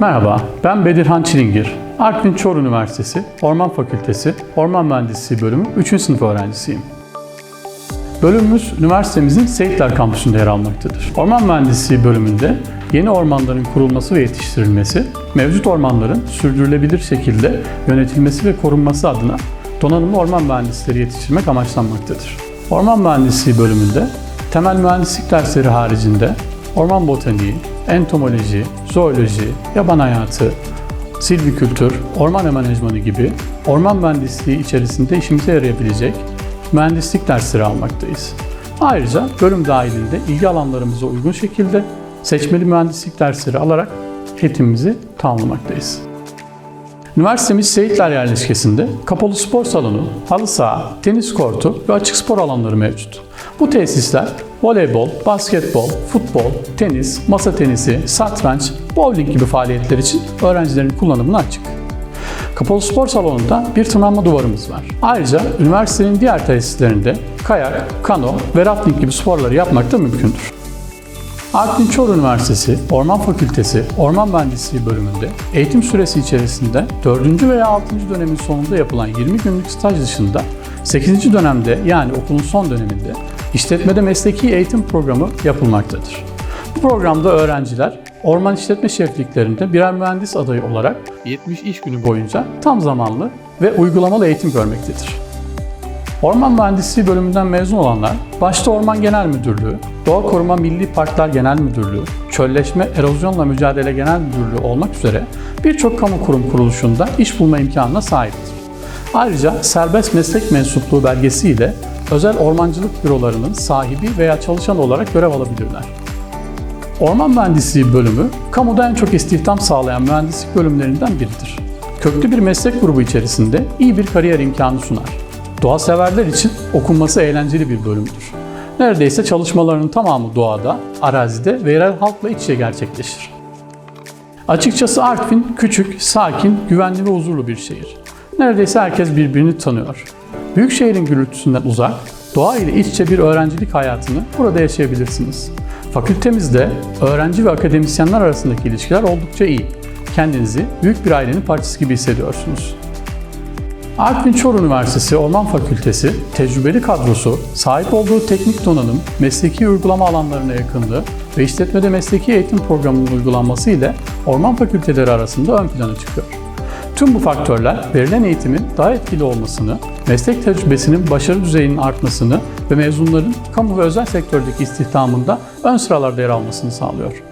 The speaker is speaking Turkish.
Merhaba, ben Bedirhan Çilingir. Artvin Çor Üniversitesi Orman Fakültesi Orman Mühendisliği Bölümü 3. sınıf öğrencisiyim. Bölümümüz üniversitemizin Seyitler kampüsünde yer almaktadır. Orman Mühendisliği bölümünde yeni ormanların kurulması ve yetiştirilmesi, mevcut ormanların sürdürülebilir şekilde yönetilmesi ve korunması adına donanımlı orman mühendisleri yetiştirmek amaçlanmaktadır. Orman Mühendisliği bölümünde temel mühendislik dersleri haricinde orman botaniği, entomoloji, zooloji, yaban hayatı, silvikültür, orman menajmanı gibi orman mühendisliği içerisinde işimize yarayabilecek mühendislik dersleri almaktayız. Ayrıca bölüm dahilinde ilgi alanlarımıza uygun şekilde seçmeli mühendislik dersleri alarak eğitimimizi tamamlamaktayız. Üniversitemiz Seyitler yerleşkesinde kapalı spor salonu, halı saha, tenis kortu ve açık spor alanları mevcut. Bu tesisler voleybol, basketbol, futbol, tenis, masa tenisi, satranç, bowling gibi faaliyetler için öğrencilerin kullanımına açık. Kapalı spor salonunda bir tırmanma duvarımız var. Ayrıca üniversitenin diğer tesislerinde kayak, kano ve rafting gibi sporları yapmak da mümkündür. Artvin Çor Üniversitesi Orman Fakültesi Orman Mühendisliği bölümünde eğitim süresi içerisinde 4. veya 6. dönemin sonunda yapılan 20 günlük staj dışında 8. dönemde yani okulun son döneminde işletmede mesleki eğitim programı yapılmaktadır. Bu programda öğrenciler orman işletme şefliklerinde birer mühendis adayı olarak 70 iş günü boyunca tam zamanlı ve uygulamalı eğitim görmektedir. Orman Mühendisliği bölümünden mezun olanlar, başta Orman Genel Müdürlüğü, Doğa Koruma Milli Parklar Genel Müdürlüğü, Çölleşme Erozyonla Mücadele Genel Müdürlüğü olmak üzere birçok kamu kurum kuruluşunda iş bulma imkanına sahiptir. Ayrıca serbest meslek mensupluğu belgesi ile özel ormancılık bürolarının sahibi veya çalışan olarak görev alabilirler. Orman Mühendisliği bölümü, kamuda en çok istihdam sağlayan mühendislik bölümlerinden biridir. Köklü bir meslek grubu içerisinde iyi bir kariyer imkanı sunar. Doğa severler için okunması eğlenceli bir bölümdür. Neredeyse çalışmalarının tamamı doğada, arazide ve yerel halkla iç içe gerçekleşir. Açıkçası Artvin küçük, sakin, güvenli ve huzurlu bir şehir. Neredeyse herkes birbirini tanıyor. Büyük şehrin gürültüsünden uzak, doğa ile iç içe bir öğrencilik hayatını burada yaşayabilirsiniz. Fakültemizde öğrenci ve akademisyenler arasındaki ilişkiler oldukça iyi. Kendinizi büyük bir ailenin parçası gibi hissediyorsunuz. Artvin Çor Üniversitesi Orman Fakültesi tecrübeli kadrosu, sahip olduğu teknik donanım, mesleki uygulama alanlarına yakınlığı ve işletmede mesleki eğitim programının uygulanması ile orman fakülteleri arasında ön plana çıkıyor. Tüm bu faktörler verilen eğitimin daha etkili olmasını, meslek tecrübesinin başarı düzeyinin artmasını ve mezunların kamu ve özel sektördeki istihdamında ön sıralarda yer almasını sağlıyor.